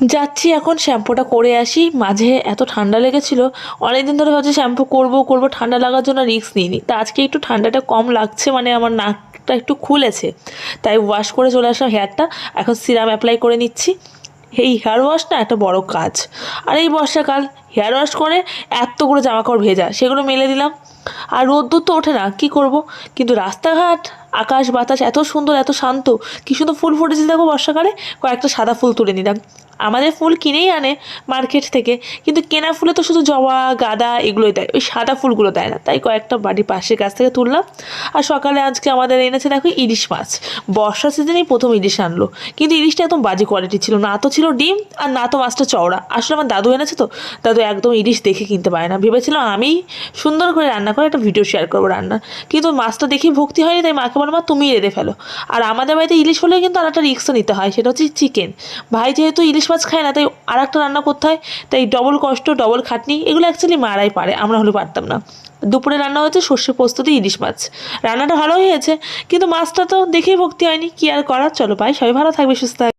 যাচ্ছি এখন, শ্যাম্পুটা করে আসি। মাঝে এত ঠান্ডা লেগেছিল, অনেকদিন ধরে ভাবছি শ্যাম্পু করব করব, ঠান্ডা লাগার জন্য রিস্ক নিইনি। তা আজকে একটু ঠান্ডাটা কম লাগছে মানে আমার নাকটা একটু খুলেছে। তাই ওয়াশ করে চলে আসলাম হেয়ারটা। এখন সিরাম অ্যাপ্লাই করে নিচ্ছি। এই হেয়ার ওয়াশ না একটা বড় কাজ। আর এই বর্ষাকাল হেয়ার ওয়াশ করে এতগুলো জামা কাপড় ভেজা, সেগুলো মেলে দিলাম। আর রোদ্দুর তো ওঠে না, কি করব? কিন্তু রাস্তাঘাট, আকাশ, বাতাস এত সুন্দর, এত শান্ত, কি সুন্দর ফুল ফুটেছে দেখো বর্ষাকালে। কয়েকটা সাদা ফুল তুলে নিলাম। আমাদের ফুল কিনেই আনে মার্কেট থেকে। কিন্তু কেনা ফুলে তো শুধু জবা, গাঁদা এগুলোই দেয়। ওই সাদা ফুলগুলো দেয় না। তাই কয়েকটা বাড়ির পাশের গাছ থেকে তুললাম। আর সকালে আজকে আমাদের এনেছে দেখো ইলিশ মাছ। বর্ষা সিজনেই প্রথম ইলিশ আনলো। কিন্তু ইলিশটা একদম বাজে কোয়ালিটি ছিল। না তো ছিল ডিম, আর না তো মাছটা চওড়া। আসলে আমার দাদু এনেছে তো। দাদু একদম ইলিশ দেখে কিনতে পারে না। ভেবেছিলাম আমি সুন্দর করে রান্না করে একটা ভিডিও শেয়ার করব রান্না। কিন্তু মাছটা দেখেই ভক্তি হয়নি, তাই মাকে বললাম, মা তুমিই রেঁধে ফেলো। আর আমাদের বাড়িতে ইলিশ হলে কিন্তু আর একটা রিক্সও নিতে হয়। সেটা হচ্ছে চিকেন ভাই যেহেতু ইলিশ মাছ খায় না, তাই আর একটা রান্না করতে হয়, তাই ডবল কষ্ট ডবল খাটনি, এগুলো অ্যাকচুয়ালি মারাই পারে, আমরা হলে পারতাম না। দুপুরে রান্না হয়েছে সর্ষে দিয়ে ইলিশ মাছ। রান্নাটা ভালো হয়েছে, কিন্তু মাছটা তো দেখেই ভক্তি হয়নি, কি আর করার, চলো পাই সবাই ভালো থাকবে, সুস্থ থাকবে।